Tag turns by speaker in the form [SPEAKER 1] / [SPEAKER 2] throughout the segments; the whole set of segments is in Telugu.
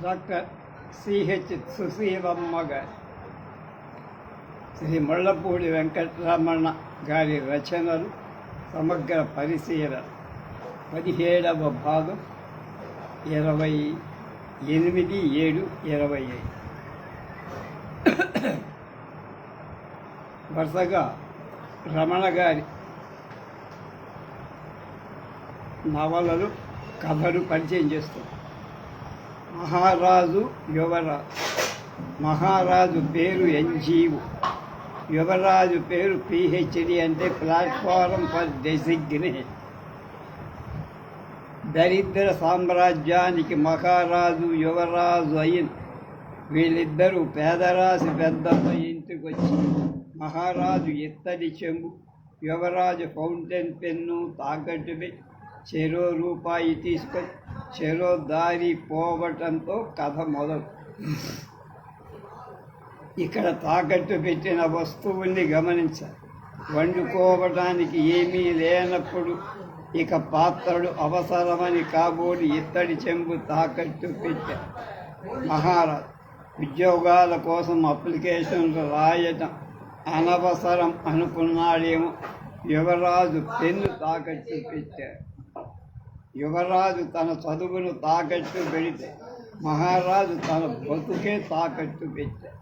[SPEAKER 1] డాక్టర్ సిహెచ్ సుశీలమ్మ గారు శ్రీ ముళ్ళపూడి వెంకటరమణ గారి రచనలు సమగ్ర పరిశీలన పదిహేడవ భాగం ఇరవై ఎనిమిది ఏడు ఇరవై ఐదు వరుసగా రమణ గారి నవలలు కథలు పరిచయం చేస్తుంది మహారాజు యువరాజు మహారాజు పేరు ఎన్జీవు. యువరాజు పేరు పిహెచ్డి అంటే ప్లాట్ఫారం ఫర్ డెసిగ్నేట్ దరిద్ర సామ్రాజ్యానికి మహారాజు యువరాజు అయిన వీళ్ళిద్దరూ పేదరాశి పెద్దమ్మ ఇంటికి వచ్చి మహారాజు ఇత్తడి చెంబు యువరాజు ఫౌంటైన్ పెన్ను తాకట్టు చెరో రూపాయి తీసుకొని చెరో దారి పోవటంతో కథ మొదలు. ఇక్కడ తాకట్టు పెట్టిన వస్తువుల్ని గమనించాలి వండుకోవటానికి ఏమీ లేనప్పుడు ఇక పాత్రలు అవసరమని కాబోని ఇత్తడి చెంబు తాకట్టు పెట్టారు మహారాజ్ ఉద్యోగాల కోసం అప్లికేషన్లు రాయటం అనవసరం అనుకున్నాడేమో. యువరాజు పెన్ను తాకట్టు పెట్టారు యువరాజు తన చదువును తాకట్టు పెడితే మహారాజు తన బతుకే తాకట్టు పెట్టాడు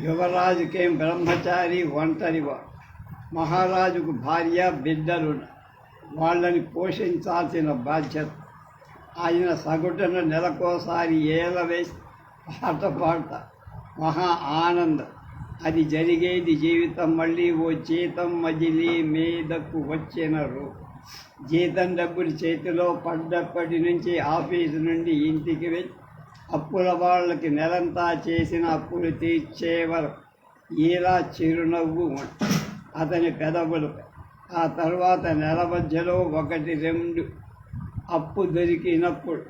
[SPEAKER 1] యువరాజుకేం బ్రహ్మచారి ఒంటరివాడు మహారాజుకు భార్య బిడ్డలు వాళ్ళని పోషించాల్సిన బాధ్యత. ఆయన సగటున నెలకోసారి ఏల వేసి పాట పాడతా. మహా ఆనందం. అది జరిగేది జీవితం మళ్ళీ ఓ జీతం మజిలి మీదకు వచ్చిన జీతం డబ్బులు చేతిలో పడ్డప్పటి నుంచి ఆఫీసు నుండి ఇంటికి వెళ్ళి అప్పుల వాళ్ళకి నెలంతా చేసిన అప్పులు తీర్చేవారు. ఇలా చిరునవ్వు అతని పెదవులు. ఆ తర్వాత నెల మధ్యలో ఒకటి రెండు అప్పు దొరికినప్పుడు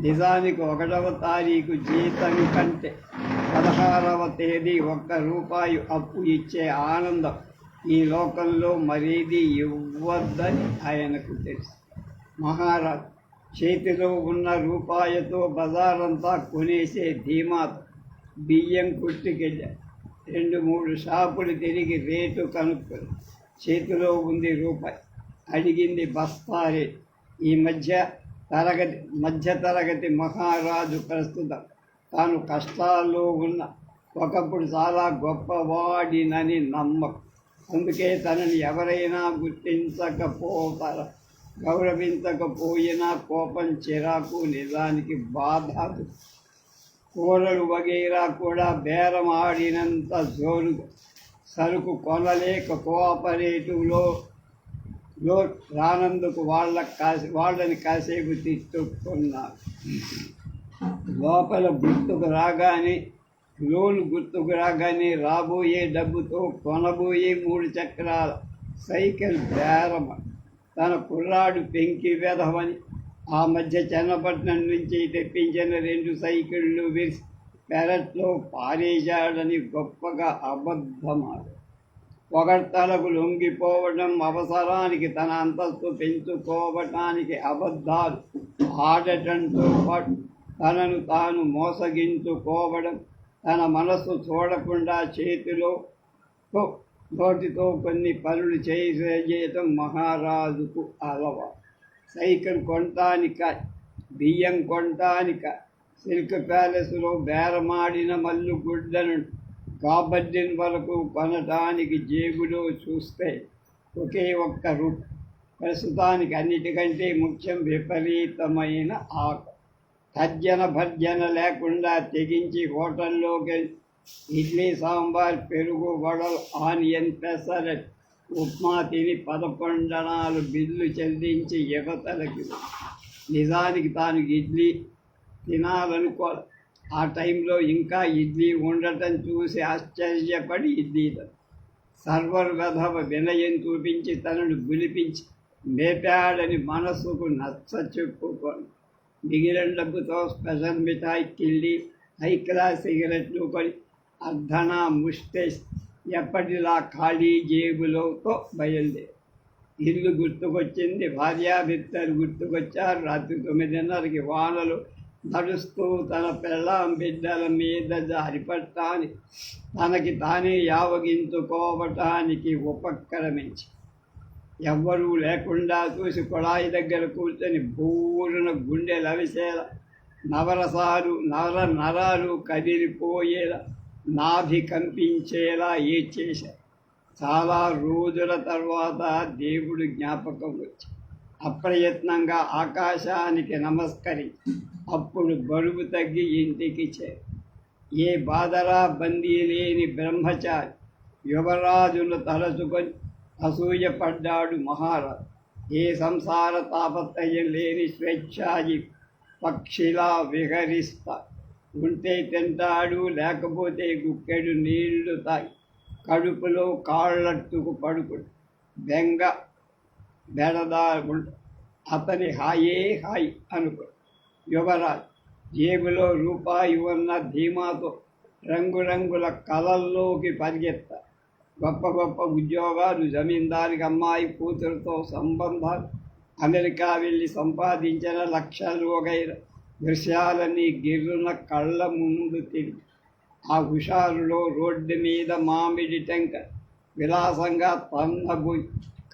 [SPEAKER 1] నిజానికి ఒకటవ తారీఖు జీతం కంటే పదహారవ తేదీ ఒక్క రూపాయి అప్పు ఇచ్చే ఆనందం ఈ లోకంలో మరేది ఇవ్వద్దని ఆయనకు తెలుసు. మహారాజ్ చేతిలో ఉన్న రూపాయతో బజారంతా కొనేసే ధీమాతో బియ్యం కుట్టుకెళ్ళారు రెండు మూడు షాపులు తిరిగి రేటు కనుక్కొని చేతిలో ఉంది రూపాయి. అడిగింది బస్తారే. ఈ మధ్య తరగతి మధ్య తరగతి మహారాజు ప్రస్తుతం తాను కష్టాల్లో ఉన్న ఒకప్పుడు చాలా గొప్పవాడినని నమ్మకం. అందుకే తనని ఎవరైనా గుర్తించకపోతారా గౌరవించకపోయినా కోపం చిరాకు నిజానికి బాధ కూరలు వగైరా కూడా బేరం ఆడినంత జోరుగా సరుకు కొనలేక కోఆపరేటివ్లో లో రానందుకు వాళ్ళ కాసి వాళ్ళని కాసేపు తిట్టుకున్నారు. లోపల గుర్తుకు రాగానే లోన్ గుర్తుకు రాగానే రాబోయే డబ్బుతో కొనబోయే మూడు చక్రాల సైకిల్ బేరమ తన కుర్రాడు పెంకి వెధవని ఆ మధ్య చెన్నపట్నం నుంచి తెప్పించిన రెండు సైకిళ్ళు విరిసి పెరట్లో పారేశాడని గొప్పగా అబద్ధమాడు. పొగడ్తలకు లొంగిపోవడం అవసరానికి తన అంతస్తు పెంచుకోవటానికి అబద్ధాలు ఆడటంతో పాటు తనను తాను మోసగించుకోవడం తన మనస్సు చూడకుండా చేతిలో నోటితో కొన్ని పనులు చేయటం మహారాజుకు అలవాటు సైకిల్ కొనటానిక బియ్యం కొనటానిక సిల్క్ ప్యాలెస్లో బేరమాడిన మల్లుగుడ్డను కాబడ్డిన వరకు కొనటానికి జేబులో చూస్తే ఒకే ఒక్క రూట్ ప్రస్తుతానికి అన్నిటికంటే ముఖ్యం విపరీతమైన ఆకు. తర్జన భర్జన లేకుండా తెగించి హోటల్లోకి ఇడ్లీ సాంబార్ పెరుగు వడలు ఆనియన్ పెసరట్ ఉప్మా తిని పదకొండనాలు బిల్లు చెల్లించి యువతలకి నిజానికి తాను ఇడ్లీ తినాలనుకో ఆ టైంలో ఇంకా ఇడ్లీ ఉండటం చూసి ఆశ్చర్యపడి ఇడ్లీ సర్వర్ వెధవ వినయం చూపించి తనను గులిపించి మేపాడని మనసుకు నచ్చ చెప్పుకొని మిగిలిన డబ్బుతో స్పెషల్ మిఠాయి కిల్లి హై క్లాస్ సిగరెట్లు కొని అర్ధన ముష్టే ఎప్పటిలా ఖాళీ జేబులతో బయలుదేరి ఇల్లు గుర్తుకొచ్చింది భార్యాభిత్తలు గుర్తుకొచ్చారు రాత్రి తొమ్మిదిన్నరకి వానలు నడుస్తూ తన పెళ్ళాం బిడ్డల మీద జారిపడటానికి తనకి తానే యావగించుకోవటానికి ఉపక్రమించి ఎవ్వరూ లేకుండా చూసి కుళాయి దగ్గర కూర్చొని బూరున గుండె లవిసేల. నవరసాలు నవర నరాలు కదిలిపోయేలా. నాభి కంపించేలా ఏడ్చేశారు చాలా రోజుల తర్వాత దేవుడు జ్ఞాపకం వచ్చి అప్రయత్నంగా ఆకాశానికి నమస్కరించి అప్పుడు బరువు తగ్గి ఇంటికి చేరు ఏ బాధరా బందీ లేని బ్రహ్మచారి యువరాజును తలచుకొని అసూయపడ్డాడు మహారాజ్ ఏ సంసార తాపత్రయం లేని స్వేచ్ఛాయి పక్షిలా విహరిస్తా. ఉంటే తింటాడు లేకపోతే గుక్కెడు నీళ్ళు తాగి కడుపులో కాళ్ళట్టుకు పడుకుడు. బెంగ బెడదా అతని హాయే హాయి అనుకుడు. యువరాజ్ జేబులో రూపాయి ఉన్న ధీమాతో రంగురంగుల కలల్లోకి పరిగెత్త. గొప్ప గొప్ప ఉద్యోగాలు జమీందారికి అమ్మాయి కూతురుతో సంబంధం అమెరికా వెళ్ళి సంపాదించిన లక్షలు వగైర దృశ్యాలని గిర్రున కళ్ళ ముందు తిరిగి ఆ హుషారులో రోడ్డు మీద మామిడి టెంక విలాసంగా తన్నబు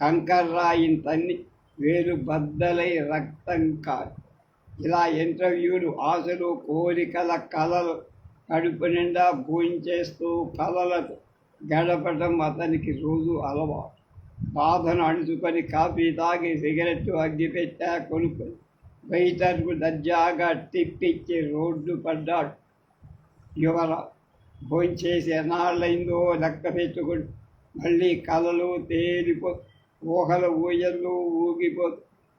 [SPEAKER 1] కంకర్రాయిని తన్ని వేలు బద్దలై రక్తం కాదు. ఇలా ఇంటర్వ్యూలు ఆశలు కోరికల కలలు కడుపు నిండా భూంచేస్తూ కలలతో గడపటం అతనికి రోజు అలవాటు. బాధను అణుచుకొని కాఫీ తాగి సిగరెట్టు అగ్గిపెట్టా కొనుక్కొని వెయిటర్కు దర్జాగా తిప్పిచ్చి రోడ్డు పడ్డాడు. యువర భోంచేసి ఎన్నాళ్ళైందో లెక్క పెట్టుకుని మళ్ళీ కలలు తేలిపో ఊహలు ఊయలు ఊగిపో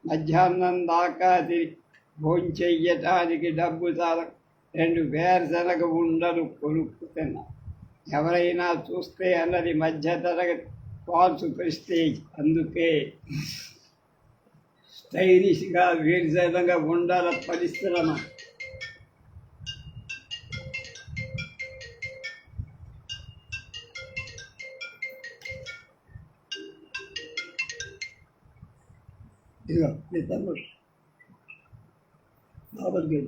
[SPEAKER 1] మధ్యాహ్నం దాకా తిరిగి భోంచెయ్యటానికి డబ్బు చాలా రెండు వేరుశనగ ఉండలు కొనుక్కుతున్నా. ఎవరైనా చూస్తే అన్నది మధ్యతరగతి ఫాల్స్ ప్రెస్టేజ్ అందుకే స్టైలిష్గా వేరుశనగ ఉండాల పరిశ్రమ. ఇదిగో మీ తమ్ముడు. బాబర్కి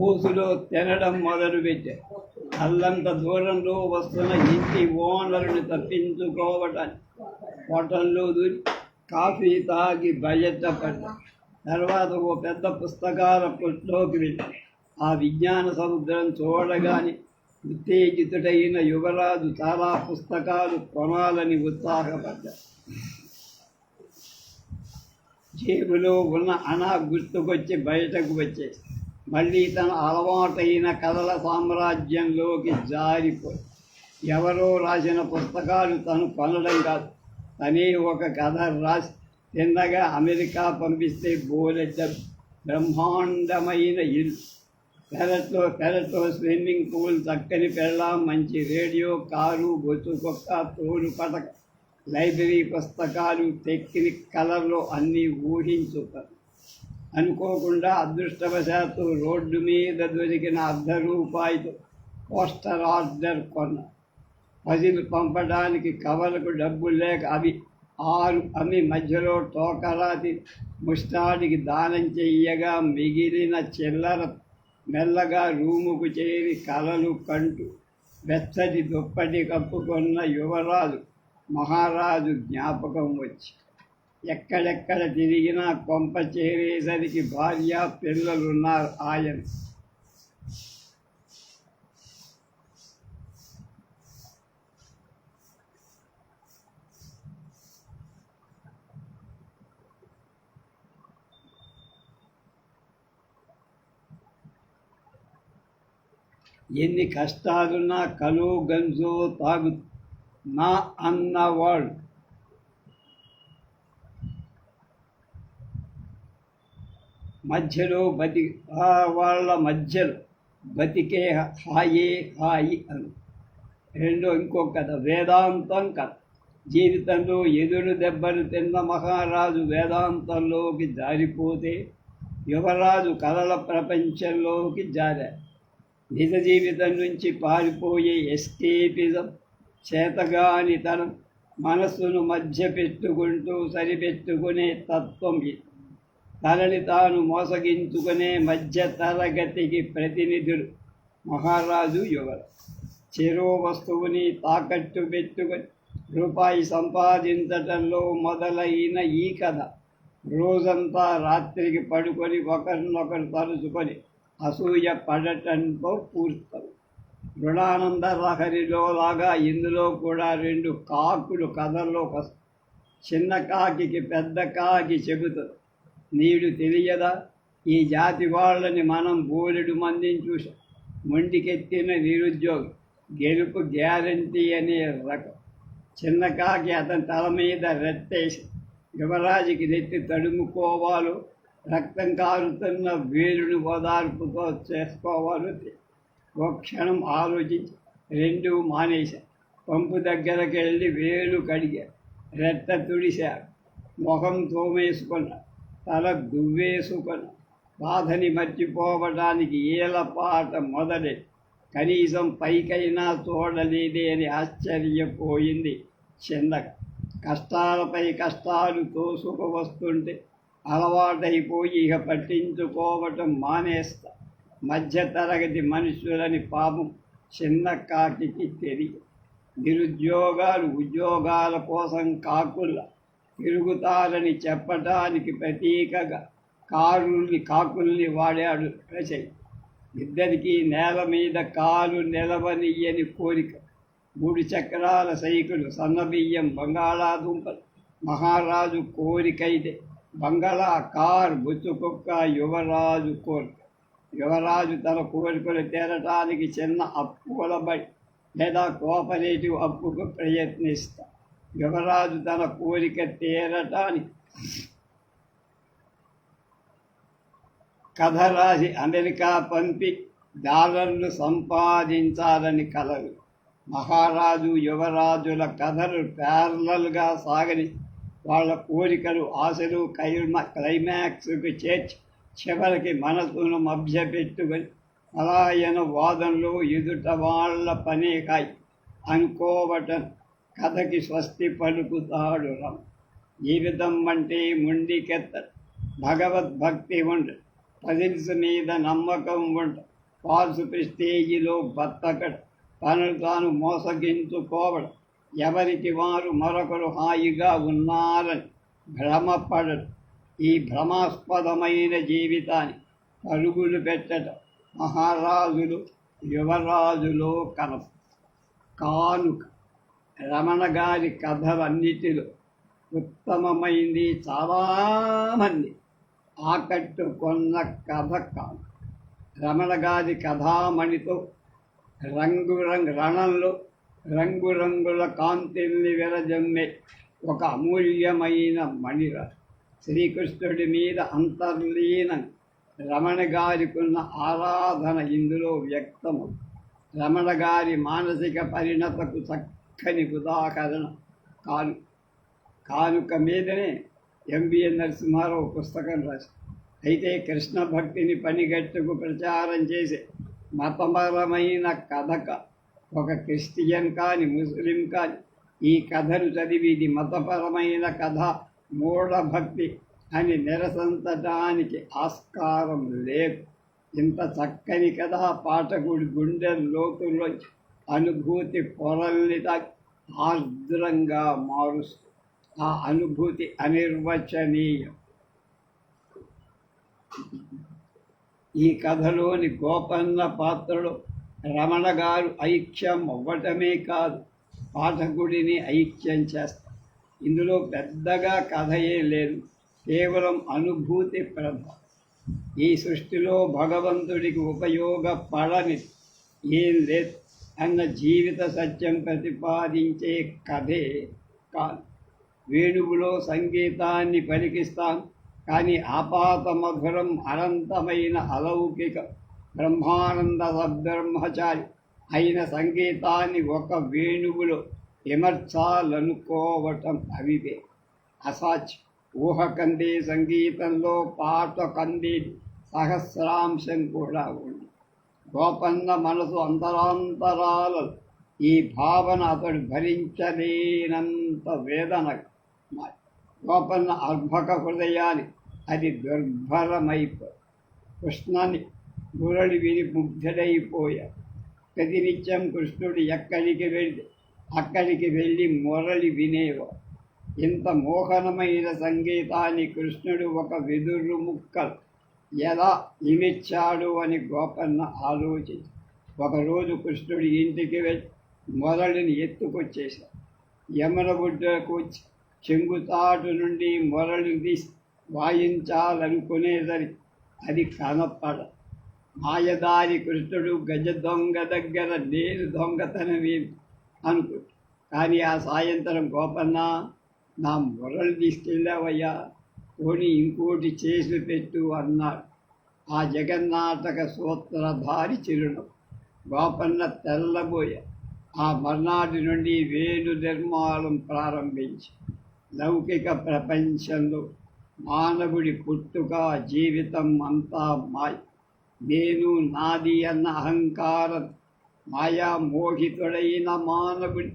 [SPEAKER 1] ఊసులో తినడం మొదలుపెట్టారు అల్లంత దూరంలో వస్తున్న ఇంటి ఓనరుని తప్పించుకోవటానికి హోటల్లో దూరి కాఫీ తాగి బయటపడ్డా. తర్వాత ఓ పెద్ద పుస్తకాల పుట్లోకి వెళ్ళి ఆ విజ్ఞాన సముద్రం చూడగానే ఉత్తేజితుడైన యువరాజు చాలా పుస్తకాలు కొనాలని ఉత్సాహపడ్డాడు జేబులో ఉన్న అనా గుర్తుకొచ్చి బయటకు వచ్చే. మళ్ళీ తన అలవాటైన కథల సామ్రాజ్యంలోకి జారిపోయి ఎవరో రాసిన పుస్తకాలు తను కొనడం కాదు. తనే ఒక కథ రాసి తిన్నగా అమెరికా పంపిస్తే బోలెడ్డ బ్రహ్మాండమైన ఇల్లు. పెరట్లో పెరట్లో స్విమ్మింగ్ పూల్ చక్కని పెళ్ళాం మంచి రేడియో కారు బొత్తు కుక్క తోడు పటక లైబ్రరీ పుస్తకాలు టెక్నిక్ కలర్లో అన్నీ ఊహించుతారు అనుకోకుండా అదృష్టవశాత్తు రోడ్డు మీద దొరికిన అర్ధ రూపాయితో పోస్టర్ ఆర్డర్ కొన్న. పజిల్ పంపడానికి కవర్లకు డబ్బులు లేక అవి ఆరు అమ్మి మధ్యలో టోకరాతి ముష్టాడికి దానం చెయ్యగా మిగిలిన చిల్లర మెల్లగా రూముకు చేరి కలలు కంటూ వెచ్చటి దుప్పటి కప్పుకున్న యువరాజు మహారాజు జ్ఞాపకం వచ్చి ఎక్కడెక్కడ తిరిగినా కొంప చేరేసరికి భార్య పిల్లలున్నారు ఆయన. ఎన్ని కష్టాలున్నా కలు గంజో తాగు నా అన్న వరల్డ్ మధ్యలో బతి ఆ వాళ్ళ మధ్యలో బతికే హాయే హాయి అను. రెండో ఇంకొక కథ వేదాంతం కథ. జీవితంలో ఎదురు దెబ్బలు తిన్న మహారాజు వేదాంతంలోకి జారిపోతే యువరాజు కలల ప్రపంచంలోకి జారారు నిజ జీవితం నుంచి పారిపోయే ఎస్కేపిజం చేతగాని తన మనస్సును మధ్య పెట్టుకుంటూ సరిపెట్టుకునే తత్వం తనని తాను మోసగించుకునే మధ్య తరగతికి ప్రతినిధులు మహారాజు యువరు చెరో వస్తువుని తాకట్టు పెట్టుకొని రూపాయి సంపాదించటంలో మొదలైన ఈ కథ రోజంతా రాత్రికి పడుకొని ఒకరినొకరు తలుచుకొని అసూయ పడటంతో పూర్తవు. రుణానంద లహరిలో లాగా ఇందులో కూడా రెండు కాకులు కథల్లో చిన్న కాకికి పెద్ద కాకి చెబుతుంది. నీడు తెలియదా? ఈ జాతి వాళ్ళని మనం బోలెడు మందిని చూసాం మొండికెత్తిన నిరుద్యోగి గెలుపు గ్యారంటీ అనే రకం. చిన్న కాకి అతని తల మీద రెత్తేసి యువరాజుకి నెత్తి తడుముకోవాలో రక్తం కారుతున్న వేలుని ఓదార్పుతో చేసుకోవాలో తెలియదు. ఒక క్షణం ఆలోచించి రెండు మానేశా. పంపు దగ్గరకు వెళ్ళి వేలు కడిగా రెట్ట తుడిశారు ముఖం తోమేసుకున్నా తల దువ్వేసుకున్నా. బాధని మర్చిపోవడానికి ఏలపాట మొదలె. కనీసం పైకైనా చూడలేదే అని ఆశ్చర్యపోయింది చిన్నక కష్టాలపై కష్టాలు తోసుకు వస్తుంటే అలవాటైపోయి ఇక పట్టించుకోవటం మానేస్తా. మధ్య తరగతి మనుషులని పాపం చిన్న కాకికి తెలియదు నిరుద్యోగాలు ఉద్యోగాల కోసం కాకుల తిరుగుతారని చెప్పటానికి ప్రతీకగా కారుల్ని కాకుల్ని వాడాడు రచయి ఇద్దరికీ నేల మీద కాలు నిలవనియ్యని కోరిక. మూడు చక్రాల సైకిలు సన్నబియ్యం బంగాళాదుంపలు. మహారాజు కోరికైతే బంగళా కార్ బుచ్చుకుక్క యువరాజు కోరిక. యువరాజు తన కోరికలు తీరటానికి చిన్న అప్పుల లేదా కోఆపరేటివ్ అప్పుకు ప్రయత్నిస్తా. యువరాజు తన కోరిక తీరటానికి కథ రాసి అమెరికా పంపి డాలర్లు సంపాదించాలని కలరు మహారాజు యువరాజుల కథలు ప్యారలల్గా సాగని వాళ్ళ కోరికలు ఆశలు కైమ క్లైమాక్స్కు చేర్చి చివరికి మనసును మభ్యపెట్టుకొని పలాయన వాదనలు ఎదుట వాళ్ళ పనే కాయి అనుకోవటం కథకి స్వస్తి పలుకుతాడు రమ. జీవితం అంటే ముండికెత్త భగవద్భక్తి ఉండు పజిల్స్ మీద నమ్మకం ఉండు ఫాల్స్ ప్రెస్టేజిలో బతకడ తనను తాను మోసగించుకోవడం ఎవరికి వారు మరొకరు హాయిగా ఉన్నారని భ్రమపడడు ఈ భ్రమాస్పదమైన జీవితాన్ని పరుగులు పెట్టడం మహారాజులు యువరాజులో కలం కానుక రమణ గారి కథలన్నిటిలో ఉత్తమమైంది చాలామంది. ఆకట్టుకొన్న కథ కాను రమణ గారి కథామణితో రంగురంగు రణంలో రంగురంగుల కాంతిల్ని విరజమ్మే ఒక అమూల్యమైన మణిర శ్రీకృష్ణుడి మీద అంతర్లీనం రమణ గారికున్న ఆరాధన ఇందులో వ్యక్తము. రమణ గారి మానసిక పరిణతకు చక్కని ఉదాహరణ కాను కానుక మీదనే ఎంబిఎన్ నరసింహారావు పుస్తకం రాశారు. అయితే కృష్ణ భక్తిని పనిగట్టుకు ప్రచారం చేసే మతపరమైన కథక ఒక క్రిస్టియన్ కాని ముస్లిం కాని ఈ కథను చదివి ఇది మతపరమైన కథ మూఢభక్తి అని నిరసంచడానికి ఆస్కారం లేదు. ఇంత చక్కని కథ పాఠకుడి గుండె లోతుల్లో అనుభూతి పొరల్ని ఆర్ద్రంగా మారుస్తూ ఆ అనుభూతి అనిర్వచనీయం. ఈ కథలోని గోపన్న పాత్రలో రమణ గారు ఐక్యం అవ్వటమే కాదు పాఠకుడిని ఐక్యం చేస్తారు. ఇందులో పెద్దగా కథ ఏం లేదు. కేవలం అనుభూతి ప్రభ ఈ సృష్టిలో భగవంతుడికి ఉపయోగపడని ఏం లేదు అన్న జీవిత సత్యం ప్రతిపాదించే కథే కాదు. వేణువులో సంగీతాన్ని పలికిస్తాం కానీ ఆపాత మధురం అనంతమైన అలౌకిక బ్రహ్మానంద సబ్రహ్మచారి అయిన సంగీతాన్ని ఒక వేణువులో విమర్చాలనుకోవటం అవివే. అసాచ్ ఊహ కందే సంగీతంలో పాట కంది సహస్రాంశం కూడా ఉంది. గోపన్న మనసు అంతరాంతరాలు ఈ భావన అతడు భరించలేనంత వేదన గోపన్న అర్భక హృదయాన్ని అది దుర్భరమైపో కృష్ణని మురళి విని ముగ్ధుడైపోయాడు. ప్రతినిత్యం కృష్ణుడు ఎక్కడికి వెళ్ళి అక్కడికి వెళ్ళి మురళి వినేవా. ఇంత మోహనమైన సంగీతాన్ని కృష్ణుడు ఒక వెదురు ముక్కలు ఎలా ఇమిచ్చాడు? అని గోపన్న ఆలోచించి ఒకరోజు కృష్ణుడి ఇంటికి వెళ్ళి మొరళిని ఎత్తుకొచ్చేశాడు యమన బుడ్డకు చెంగుతాటు నుండి మొరళిని తీసి వాయించాలనుకునేసరికి అది కనపడ. మాయదారి కృష్ణుడు గజ దొంగ దగ్గర నేను దొంగతనమేమి? అనుకుంటు కానీ ఆ సాయంత్రం గోపన్న నా మొరలు తీసుకెళ్ళావయ్యా పోని ఇంకోటి చేసి పెట్టు అన్నాడు. ఆ జగన్నాటక సూత్రధారి చిరునవ్వు. గోపన్న తెల్లబోయ. ఆ మర్నాటి నుండి వేణు నిర్మాణం ప్రారంభించి లౌకిక ప్రపంచంలో మానవుడి పుట్టుక జీవితం అంతా మాయ. నేను నాది అన్న అహంకారం మాయామోహితుడైన మానవుడి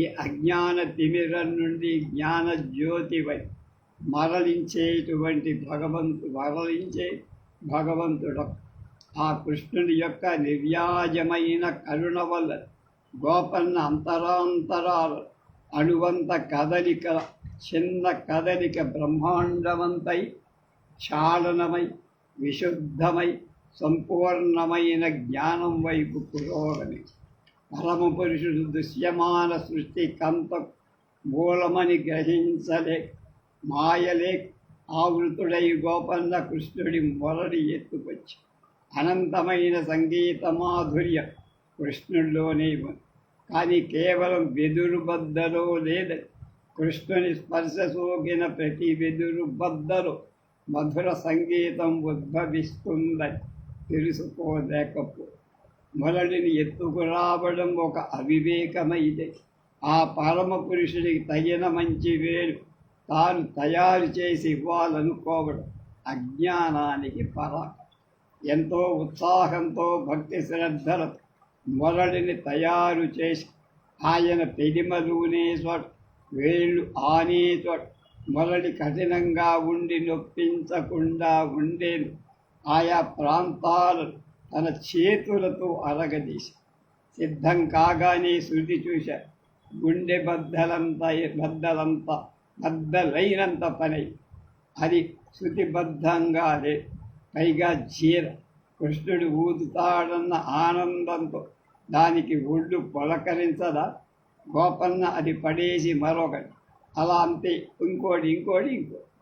[SPEAKER 1] ఈ అజ్ఞాన తిమిరం నుండి జ్ఞాన జ్యోతివై మరలించేటువంటి భగవంతు మరలించే భగవంతుడు. ఆ కృష్ణుడి యొక్క నిర్వ్యాజమైన కరుణ వల్ల గోపన్న అంతరాంతరాలు అణువంత కదలిక చిన్న కదలిక బ్రహ్మాండవంతై చాలనమై విశుద్ధమై సంపూర్ణమైన జ్ఞానం వైపు పురోగమి పరమ పురుషుడు దృశ్యమాన సృష్టి కంత మూలమని గ్రహించలే మాయలే ఆవృతుడై గోపన్న కృష్ణుడి మొరడి ఎత్తుకొచ్చి అనంతమైన సంగీత మాధుర్య కృష్ణుడిలోనే కానీ కేవలం వెదురు బద్దలో లేదని కృష్ణుని స్పర్శ సోకిన ప్రతి వెదురు బద్దలో మధుర సంగీతం ఉద్భవిస్తుందని తెలుసుకోలేకపో మొదటిని ఎత్తుకురావడం ఒక అవివేకమైతే ఆ పరమ పురుషుడికి తగిన మంచి వేలు తాను తయారు చేసి ఇవ్వాలనుకోవడం అజ్ఞానానికి పర. ఎంతో ఉత్సాహంతో భక్తి శ్రద్ధలతో మొరడిని తయారు చేసి ఆయన పెదిమలునే చోట వేళ్ళు ఆనే చోట మొరడి కఠినంగా ఉండి నొప్పించకుండా ఉండేది ఆయా ప్రాంతాలను తన చేతులతో అరగదీసి సిద్ధం కాగానే శృతి చూశా. గుండె బద్దలంత బద్దలంత బద్దలైనంత పని. అది శృతిబద్ధంగా లే పైగా చీర కృష్ణుడు ఊదుతాడన్న ఆనందంతో దానికి ఒళ్ళు పొలకరించదా? గోపన్న అది పడేసి మరొకటి. అలా అంతే. ఇంకోటి ఇంకోటి ఇంకోటి.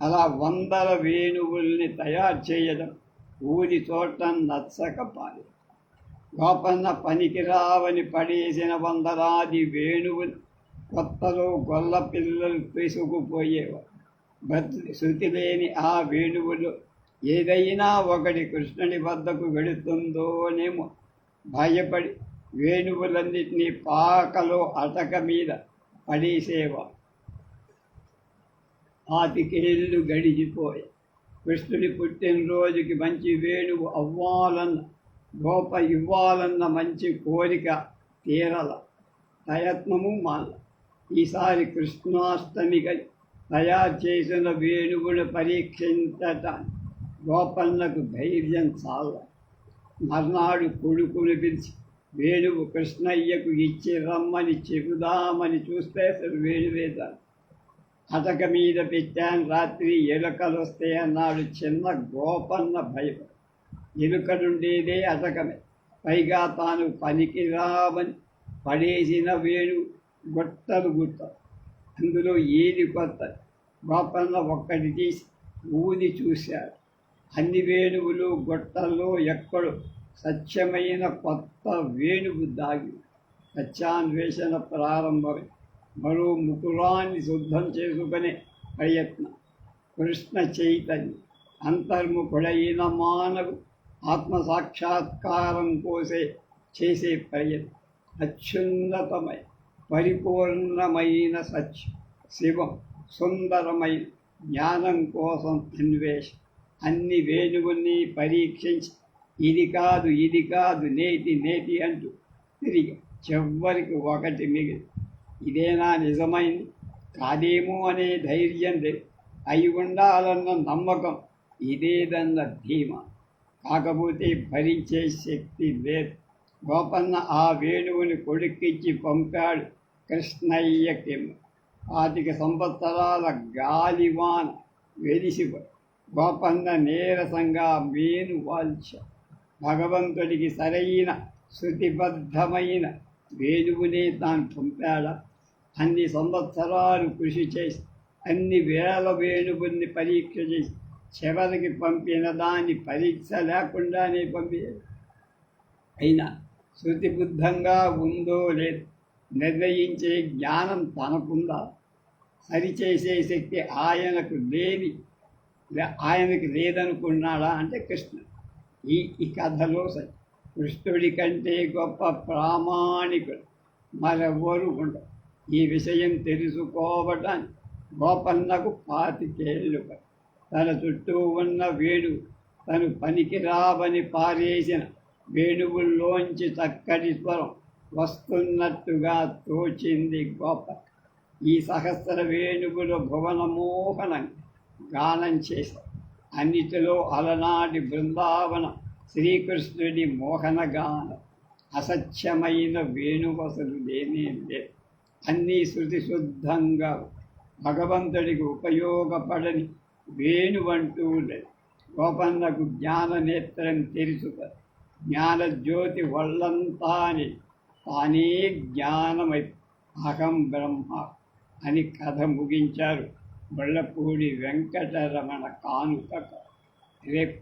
[SPEAKER 1] అలా వందల వేణువుల్ని తయారు చేయడం ఊరి చోట నచ్చకపాలి. గోపన్న పనికి రావని పడేసిన వందలాది వేణువులు కొత్తలో గొల్ల పిల్లలు తీసుకుపోయేవారు బతు శృతి లేని ఆ వేణువులు ఏదైనా ఒకటి కృష్ణుని వద్దకు వెళుతుందోనేమో భయపడి వేణువులన్నింటినీ పాకలో అటక మీద పడేసేవా పాతికేళ్ళు గడిచిపోయి. కృష్ణుడి పుట్టినరోజుకి మంచి వేణువు అవ్వాలన్న గోప ఇవ్వాలన్న మంచి కోరిక తీరల ప్రయత్నము మాల. ఈసారి కృష్ణాష్టమిగా తయారు చేసిన వేణువును పరీక్షించటం గోపన్నకు ధైర్యం చాల. మర్నాడు కొడుకును పిలిచి వేణువు కృష్ణయ్యకు ఇచ్చి రమ్మని చెబుదామని చూస్తే అసలు వేణువేదాన్ని అటక మీద పెట్టాను. రాత్రి ఎలుకలు వస్తాయన్నాడు చిన్న గోపన్న భయం ఎలుకలుండేదే అటకమే పైగా తాను పనికి రావని పడేసిన వేణు గుట్టలు గుట్ట అందులో ఏది కొత్త? గోపన్న ఒక్కటి తీసి ఊది చూశాడు. అన్ని వేణువులు గొట్టల్లో ఎక్కడో సత్యమైన కొత్త వేణువు దాగి. సత్యాన్వేషణ ప్రారంభమై మరో ముకులాన్ని శుద్ధం చేసుకునే ప్రయత్నం. కృష్ణ చైతన్యం. అంతర్ముఖుడైన మానవు ఆత్మ సాక్షాత్కారం కోసే చేసే ప్రయత్నం. అత్యున్నతమై పరిపూర్ణమైన సత్యం శివం సుందరమైన జ్ఞానం కోసం అన్వేషణ అన్ని వేణువుల్ని పరీక్షించి ఇది కాదు ఇది కాదు నేతి నేతి అంటూ తిరిగి చివరికి ఒకటి మిగిలి ఇదేనా నిజమైంది? కాదేమో అనే ధైర్యం అయి ఉండాలన్న నమ్మకం ఇదేదన్న ధీమ. కాకపోతే భరించే శక్తి లేదు. గోపన్న ఆ వేణువుని కొడుక్కిచ్చి పంపాడు కృష్ణయ్యకి పాతిక సంవత్సరాల గాలివాన వెలిసి గోపన్న నీరసంగా మేను వాల్చ. భగవంతుడికి సరైన శృతిబద్ధమైన వేణువునే తాను పంపాడా? అన్ని సంవత్సరాలు కృషి చేసి అన్ని వేల వేణువుల్ని పరీక్ష చేసి చివరికి పంపిన దాన్ని పరీక్ష లేకుండానే పంపి అయినా శృతిబుద్ధంగా ఉందో లేదు నిర్ణయించే జ్ఞానం తనకుందా? సరిచేసే శక్తి ఆయనకు లేని లే- ఆయనకి లేదనుకున్నాడా అంటే కృష్ణుడు ఈ ఈ కథలో కృష్ణుడి కంటే గొప్ప ప్రామాణికుడు మరెవరు ఉండరు. ఈ విషయం తెలుసుకోవటానికి గోపన్నకు పాతికేళ్ళు తన చుట్టూ ఉన్న వేణువు తను పనికిరావని పారేసిన వేణువుల్లోంచి చక్కటి స్వరం వస్తున్నట్టుగా తోచింది గోప. ఈ సహస్ర వేణువులు భువనమోహనం గానం చేశారు అన్నిటిలో అలనాటి బృందావన శ్రీకృష్ణుడి మోహనగానం. అసత్యమైన వేణువసలు లేనే లేదు. అన్నీ శృతి శుద్ధంగా భగవంతుడికి ఉపయోగపడని వేణువంటూ లేదు గోపన్నకు జ్ఞాన నేత్రం తెలుసుక జ్ఞానజ్యోతి వల్లంతాని తానే జ్ఞానమై అహం బ్రహ్మ అని కథ ముగించారు బళ్ళపూడి వెంకటరమణ కానుక రేపు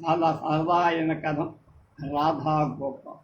[SPEAKER 1] చాలా సరదా అయిన కథ. రాధా గోపాల్